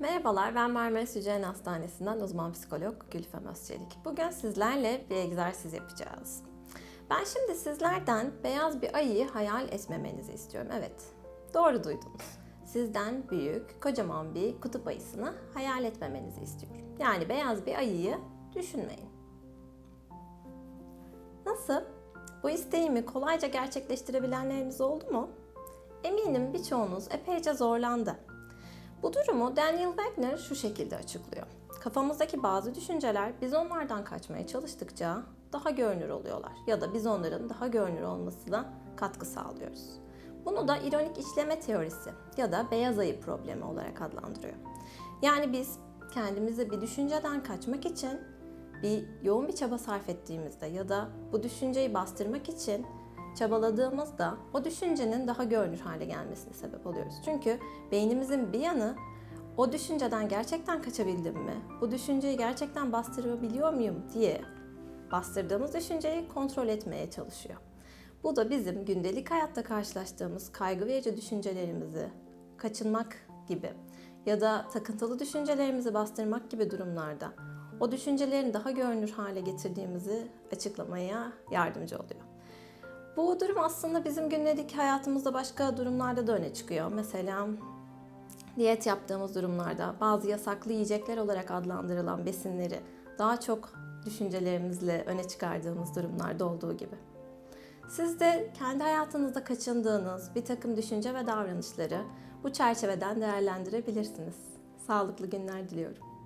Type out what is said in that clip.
Merhabalar, ben Marmaris Hücre Hastanesi'nden uzman psikolog Gülfem Özçelik. Bugün sizlerle bir egzersiz yapacağız. Ben şimdi sizlerden beyaz bir ayıyı hayal etmemenizi istiyorum. Evet, doğru duydunuz. Sizden büyük, kocaman bir kutup ayısını hayal etmemenizi istiyorum. Yani beyaz bir ayıyı düşünmeyin. Nasıl? Bu isteğimi kolayca gerçekleştirebilenleriniz oldu mu? Eminim birçoğunuz epeyce zorlandı. Bu durumu Daniel Wagner şu şekilde açıklıyor. Kafamızdaki bazı düşünceler biz onlardan kaçmaya çalıştıkça daha görünür oluyorlar ya da biz onların daha görünür olmasına katkı sağlıyoruz. Bunu da ironik işleme teorisi ya da beyaz ayı problemi olarak adlandırıyor. Yani biz kendimize bir düşünceden kaçmak için bir yoğun bir çaba sarf ettiğimizde ya da bu düşünceyi bastırmak için çabaladığımızda o düşüncenin daha görünür hale gelmesine sebep oluyoruz. Çünkü beynimizin bir yanı o düşünceden gerçekten kaçabildim mi? Bu düşünceyi gerçekten bastırabiliyor muyum diye bastırdığımız düşünceyi kontrol etmeye çalışıyor. Bu da bizim gündelik hayatta karşılaştığımız kaygı verici düşüncelerimizi kaçınmak gibi ya da takıntılı düşüncelerimizi bastırmak gibi durumlarda o düşüncelerin daha görünür hale getirdiğimizi açıklamaya yardımcı oluyor. Bu durum aslında bizim gündelik hayatımızda başka durumlarda da öne çıkıyor. Mesela diyet yaptığımız durumlarda bazı yasaklı yiyecekler olarak adlandırılan besinleri daha çok düşüncelerimizle öne çıkardığımız durumlarda olduğu gibi. Siz de kendi hayatınızda kaçındığınız bir takım düşünce ve davranışları bu çerçeveden değerlendirebilirsiniz. Sağlıklı günler diliyorum.